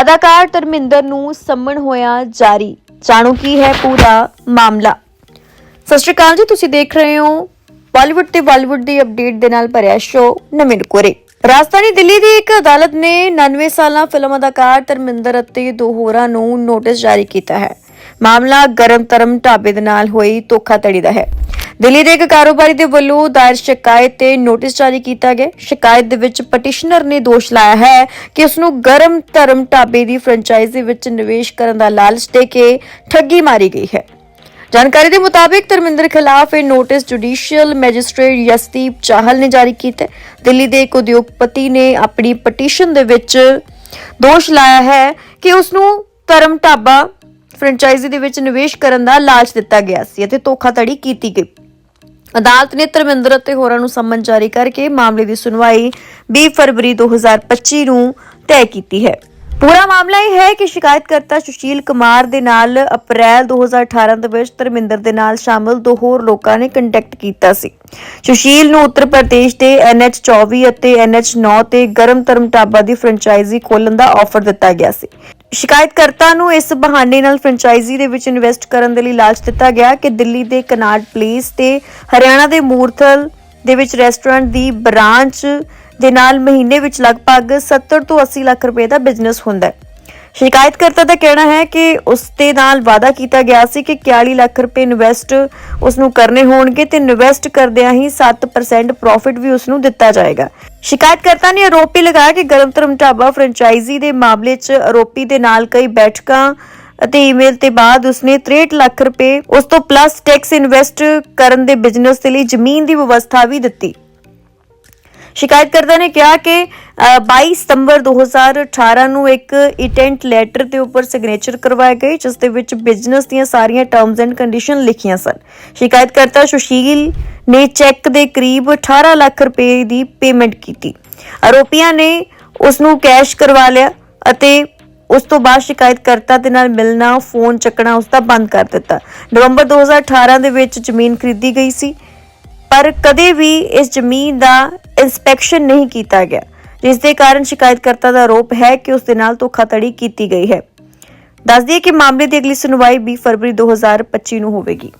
ਅਦਾਕਾਰ ਧਰਮਿੰਦਰ ਨੂੰ ਸੰਮਣ ਹੋਇਆ ਜਾਰੀ। ਜਾਣੋ ਕੀ ਹੈ ਪੂਰਾ ਮਾਮਲਾ। ਸਤਿ ਸ਼੍ਰੀ ਅਕਾਲ ਜੀ, ਤੁਸੀਂ ਦੇਖ ਰਹੇ ਹੋ ਬਾਲੀਵੁੱਡ ਤੇ ਬਾਲੀਵੁੱਡ ਦੀ ਅਪਡੇਟ ਦੇ ਨਾਲ ਭਰਿਆ ਸ਼ੋਅ ਨਮਿਨ ਕੋਰੇ ਰਾਜਧਾਨੀ ਦਿੱਲੀ ਦੀ ਇੱਕ ਅਦਾਲਤ ਨੇ 99 ਸਾਲਾਂ ਫਿਲਮ ਅਦਾਕਾਰ ਧਰਮਿੰਦਰ ਅਤੇ ਦੋ ਹੋਰਾਂ ਨੂੰ ਨੋਟਿਸ ਜਾਰੀ ਕੀਤਾ ਹੈ। ਮਾਮਲਾ ਗਰਮ ਤਰਮ ਢਾਬੇ ਦੇ ਨਾਲ ਹੋਈ ਧੋਖਾਧੜੀ ਦਾ ਹੈ। ਦਿੱਲੀ ਦੇ ਇੱਕ ਕਾਰੋਬਾਰੀ ਦੇ ਵੱਲੋਂ ਦਾਇਰ ਸ਼ਿਕਾਇਤ ਤੇ ਨੋਟਿਸ ਜਾਰੀ ਕੀਤਾ ਗਿਆ। ਸ਼ਿਕਾਇਤ ਦੇ ਵਿੱਚ ਪਟੀਸ਼ਨਰ ਨੇ ਦੋਸ਼ ਲਾਇਆ ਹੈ ਕਿ ਉਸ ਨੂੰ ਗਰਮ ਧਰਮ ਢਾਬੇ ਦੀ ਫਰੈਂਚਾਈਜ਼ੀ ਵਿੱਚ ਨਿਵੇਸ਼ ਕਰਨ ਦਾ ਲਾਲਚ ਦੇ ਕੇ ਠੱਗੀ ਮਾਰੀ ਗਈ ਹੈ। ਜਾਣਕਾਰੀ ਦੇ ਮੁਤਾਬਿਕ ਧਰਮਿੰਦਰ ਖਿਲਾਫ ਇਹ notice judicial magistrate Yashdeep Chahal ਨੇ ਜਾਰੀ ਕੀਤਾ ਦਿੱਲੀ ਦੇ ਇੱਕ ਉਦਯੋਗਪਤੀ ਨੇ ਆਪਣੀ ਪਟੀਸ਼ਨ ਦੇ ਵਿੱਚ ਦੋਸ਼ ਲਾਇਆ ਹੈ ਕਿ ਉਸ ਨੂੰ ਧਰਮ ਢਾਬਾ ਫਰੈਂਚਾਈਜ਼ੀ ਦੇ ਵਿੱਚ ਨਿਵੇਸ਼ ਕਰਨ ਦਾ ਲਾਲਚ ਦਿੱਤਾ ਗਿਆ ਸੀ ਅਤੇ ਧੋਖਾਧੜੀ ਕੀਤੀ ਗਈ। ਅਦਾਲਤ ਨੇ ਧਰਮਿੰਦਰ ਅਤੇ ਹੋਰਾਂ ਨੂੰ ਸੰਮਨ ਜਾਰੀ ਕਰਕੇ ਮਾਮਲੇ ਦੀ ਸੁਣਵਾਈ 20 ਫਰਵਰੀ 2025 ਨੂੰ ਤੈਅ ਕੀਤੀ ਹੈ। ਪੂਰਾ ਮਾਮਲਾ ਇਹ ਹੈ ਕਿ ਸ਼ਿਕਾਇਤਕਰਤਾ ਸੁਸ਼ੀਲ ਕੁਮਾਰ ਦੇ ਨਾਲ ਅਪ੍ਰੈਲ 2018 ਦੇ ਵਿੱਚ ਧਰਮਿੰਦਰ ਦੇ ਨਾਲ ਸ਼ਾਮਲ ਦੋ ਹੋਰ ਲੋਕਾਂ ਨੇ ਕੰਟੈਕਟ ਕੀਤਾ ਸੀ। ਸੁਸ਼ੀਲ ਨੂੰ ਉੱਤਰ ਪ੍ਰਦੇਸ਼ ਦੇ NH24 ਅਤੇ NH9 ਤੇ ਗਰਮ ਧਰਮ ਢਾਬਾ ਦੀ ਫਰੈਂਚਾਈਜ਼ੀ ਖੋਲਣ ਦਾ ਆਫਰ ਦਿੱਤਾ ਗਿਆ ਸੀ। ਸ਼ਿਕਾਇਤਕਰਤਾ ਨੂੰ ਇਸ ਬਹਾਨੇ ਨਾਲ ਫਰੈਂਚਾਈਜ਼ੀ ਦੇ ਵਿੱਚ ਇਨਵੈਸਟ ਕਰਨ ਦੇ ਲਈ ਲਾਲਚ ਦਿੱਤਾ ਗਿਆ ਕਿ ਦਿੱਲੀ ਦੇ ਕਨਾਟ ਪਲੇਸ ਤੇ ਹਰਿਆਣਾ ਦੇ ਮੂਰਥਲ ਦੇ ਵਿੱਚ ਰੈਸਟੋਰੈਂਟ ਦੀ ਬ੍ਰਾਂਚ ਦੇ ਨਾਲ ਮਹੀਨੇ ਵਿੱਚ ਲਗਭਗ 70 ਤੋਂ 80 ਲੱਖ ਰੁਪਏ ਦਾ ਬਿਜ਼ਨਸ ਹੁੰਦਾ ਹੈ। ਸ਼ਿਕਾਇਤਕਰਤਾ ਦਾ ਕਹਿਣਾ ਹੈ ਕਿ ਉਸ ਦੇ ਨਾਲ ਵਾਅਦਾ ਕੀਤਾ ਗਿਆ ਸੀ ਕਿ 41 ਲੱਖ ਰੁਪਏ ਇਨਵੈਸਟ ਉਸ ਨੂੰ ਕਰਨੇ ਹੋਣਗੇ ਤੇ ਇਨਵੈਸਟ ਕਰਦਿਆਂ ਹੀ 7% ਪ੍ਰੋਫਿਟ ਵੀ ਉਸ ਨੂੰ ਦਿੱਤਾ ਜਾਏਗਾ। ਸ਼ਿਕਾਇਤਕਰਤਾ ਨੇ ਆਰੋਪ ਵੀ ਲਗਾਇਆ ਕਿ ਗਰਮ ਧਰਮ ਢਾਬਾ ਫਰੈਂਚਾਈਜ਼ੀ ਦੇ ਮਾਮਲੇ 'ਚ ਆਰੋਪੀ ਦੇ ਨਾਲ ਕਈ ਬੈਠਕਾਂ ਅਤੇ ਈਮੇਲ ਤੇ ਬਾਅਦ ਉਸਨੇ 63 ਲੱਖ ਰੁਪਏ ਉਸ ਤੋਂ ਪਲੱਸ ਟੈਕਸ ਇਨਵੈਸਟ ਕਰਨ ਦੇ ਬਿਜ਼ਨਸ ਦੇ ਲਈ ਜ਼ਮੀਨ ਦੀ ਵਿਵਸਥਾ ਵੀ ਦਿੱਤੀ। ਸ਼ਿਕਾਇਤਕਰਤਾ ਨੇ ਕਿਹਾ ਕਿ ਅ, 22 ਸਤੰਬਰ 2018 ਨੂੰ ਇੱਕ ਇਟੈਂਟ ਲੈਟਰ ਦੇ ਉੱਪਰ ਸਿਗਨੇਚਰ ਕਰਵਾਏ ਗਏ ਜਿਸ ਦੇ ਵਿੱਚ ਬਿਜ਼ਨਸ ਦੀਆਂ ਸਾਰੀਆਂ ਟਰਮਸ ਐਂਡ ਕੰਡੀਸ਼ਨ ਲਿਖੀਆਂ ਸਨ। ਸ਼ਿਕਾਇਤਕਰਤਾ ਸੁਸ਼ੀਲ ਨੇ ਚੈੱਕ ਦੇ ਕਰੀਬ 18 ਲੱਖ ਰੁਪਏ ਦੀ ਪੇਮੈਂਟ ਕੀਤੀ। ਆਰੋਪੀਆਂ ਨੇ ਉਸ ਨੂੰ ਕੈਸ਼ ਕਰਵਾ ਲਿਆ ਅਤੇ ਉਸ ਤੋਂ ਬਾਅਦ ਸ਼ਿਕਾਇਤਕਰਤਾ ਦੇ ਨਾਲ ਮਿਲਣਾ ਫੋਨ ਚੱਕਣਾ ਉਸ ਦਾ ਬੰਦ ਕਰ ਦਿੱਤਾ। ਨਵੰਬਰ 2018 ਦੇ ਵਿੱਚ ਜ਼ਮੀਨ ਖਰੀਦੀ ਗਈ ਸੀ। ਪਰ ਕਦੇ ਵੀ ਇਸ ਜ਼ਮੀਨ ਦਾ ਇਨਸਪੈਕਸ਼ਨ ਨਹੀਂ ਕੀਤਾ ਗਿਆ, ਜਿਸ ਦੇ ਕਾਰਨ ਸ਼ਿਕਾਇਤਕਰਤਾ ਦਾ ਆਰੋਪ ਹੈ ਕਿ ਉਸ ਦੇ ਨਾਲ ਧੋਖਾਧੜੀ ਕੀਤੀ ਗਈ ਹੈ। ਦੱਸ ਦਈਏ ਕਿ ਮਾਮਲੇ ਦੀ ਅਗਲੀ ਸੁਣਵਾਈ 20 ਫਰਵਰੀ 2025 ਨੂੰ ਹੋਵੇਗੀ।